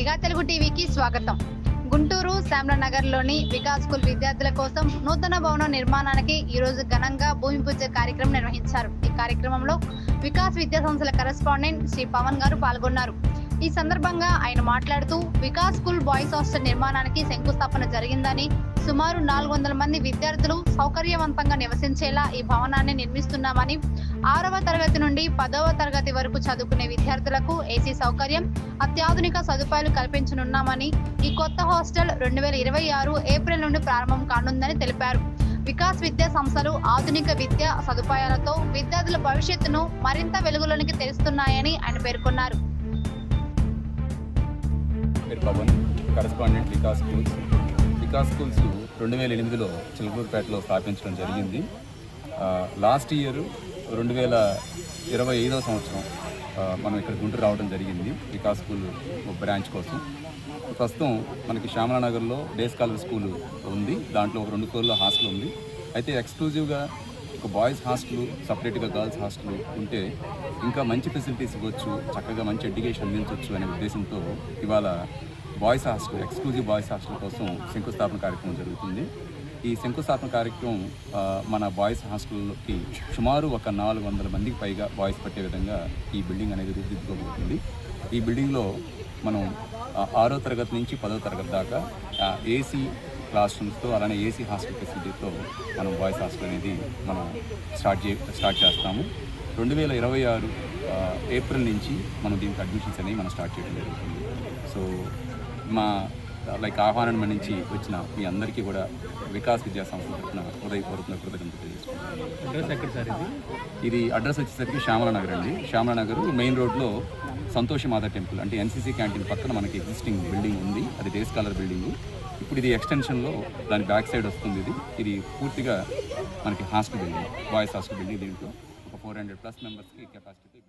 Mega Telugu టీవీకి స్వాగతం. Guntur శ్యామలనగర్లోని Vikas school విద్యార్థుల కోసం నూతన భవనం నిర్మాణానికి ఈ రోజు ఘనంగా భూమి పూజ కార్యక్రమం నిర్వహించారు. ఈ కార్యక్రమంలో వికాస్ విద్యా సంస్థల కరెస్పాండెంట్ శ్రీ పవన్ గారు పాల్గొన్నారు. ఈ సందర్భంగా ఆయన మాట్లాడుతూ వికాస్ స్కూల్ బాయ్స్ హాస్టల్ నిర్మాణానికి శంకుస్థాపన జరిగిందని సుమారు నాలుగు వందల మంది విద్యార్థులు సౌకర్యవంతంగా నివసించేలా ఈ భవనాన్ని నిర్మిస్తున్నామని ఆరవ తరగతి నుండి పదవ తరగతి వరకు చదువుకునే విద్యార్థులకు ఏసీ సౌకర్యం అత్యాధునిక సదుపాయాలు కల్పించనున్నామని ఈ కొత్త హాస్టల్ రెండు వేల ఇరవై ఆరు ఏప్రిల్ నుండి ప్రారంభం కానుందని తెలిపారు. వికాస్ విద్యా సంస్థలు ఆధునిక విద్యా సదుపాయాలతో విద్యార్థుల భవిష్యత్తును మరింత వెలుగులోనికి తెరుస్తున్నాయని ఆయన పేర్కొన్నారు. పేరు Pavan correspondent Vikas schools. Vikas schools రెండు వేల ఎనిమిదిలో చిలకూరుపేటలో స్థాపించడం జరిగింది. లాస్ట్ ఇయర్ రెండు వేల ఇరవై ఐదో సంవత్సరం మనం ఇక్కడ గుంటూరు రావడం జరిగింది వికాస్ స్కూల్ ఒక బ్రాంచ్ కోసం. ప్రస్తుతం మనకి శ్యామలానగర్లో డే స్కాలర్ స్కూల్ ఉంది. దాంట్లో ఒక రెండు కోళ్ళ హాస్టల్ ఉంది. అయితే ఎక్స్క్లూజివ్గా ఒక బాయ్స్ హాస్టల్ సపరేట్గా గర్ల్స్ హాస్టల్ ఉంటే ఇంకా మంచి ఫెసిలిటీస్ ఇవ్వచ్చు చక్కగా మంచి ఎడ్యుకేషన్ అందించవచ్చు అనే ఉద్దేశంతో ఇవాళ boys hostel exclusive boys hostel కోసం శంకుస్థాపన కార్యక్రమం జరుగుతుంది. ఈ శంకుస్థాపన కార్యక్రమం మన బాయ్స్ హాస్టల్కి సుమారు ఒక నాలుగు వందల మందికి పైగా బాయ్స్ పట్టే విధంగా ఈ బిల్డింగ్ అనేది రూపుదిద్దుకోబోతుంది ఈ బిల్డింగ్లో మనం ఆరో తరగతి నుంచి పదో తరగతి దాకా ఏసీ క్లాస్ రూమ్స్తో అలానే ఏసీ హాస్టల్ ఫెసిలిటీతో మనం బాయ్స్ హాస్టల్ అనేది మనం స్టార్ట్ చే స్టార్ట్ చేస్తాము. రెండు వేల ఇరవై ఆరు ఏప్రిల్ నుంచి మనం దీనికి అడ్మిషన్స్ అనేవి మనం స్టార్ట్ చేయడం జరుగుతుంది. సో మా లైక్ ఆహ్వానం నుంచి వచ్చిన మీ అందరికీ కూడా వికాస్ విద్యా సంస్థ తరఫున హృదయపూర్వక కృతజ్ఞత తెలియజేసుకుంటాను అడ్రస్ ఎక్కడ సార్ ఇది? అడ్రస్ వచ్చేసరికి శ్యామలనగర్ అండి. శ్యామలనగర్ మెయిన్ రోడ్లో సంతోషి మాత టెంపుల్ అంటే ఎన్సీసీ క్యాంటీన్ పక్కన మనకి ఎగ్జిస్టింగ్ బిల్డింగ్ ఉంది. అది డేస్ కలర్ బిల్డింగ్ ఇప్పుడు ఇది ఎక్స్టెన్షన్లో దాని బ్యాక్ సైడ్ వస్తుంది ఇది. ఇది పూర్తిగా మనకి hostel building boys hostel building దీంట్లో. ఒక ఫోర్ హండ్రెడ్ ప్లస్ మెంబర్స్కి కెపాసిటీ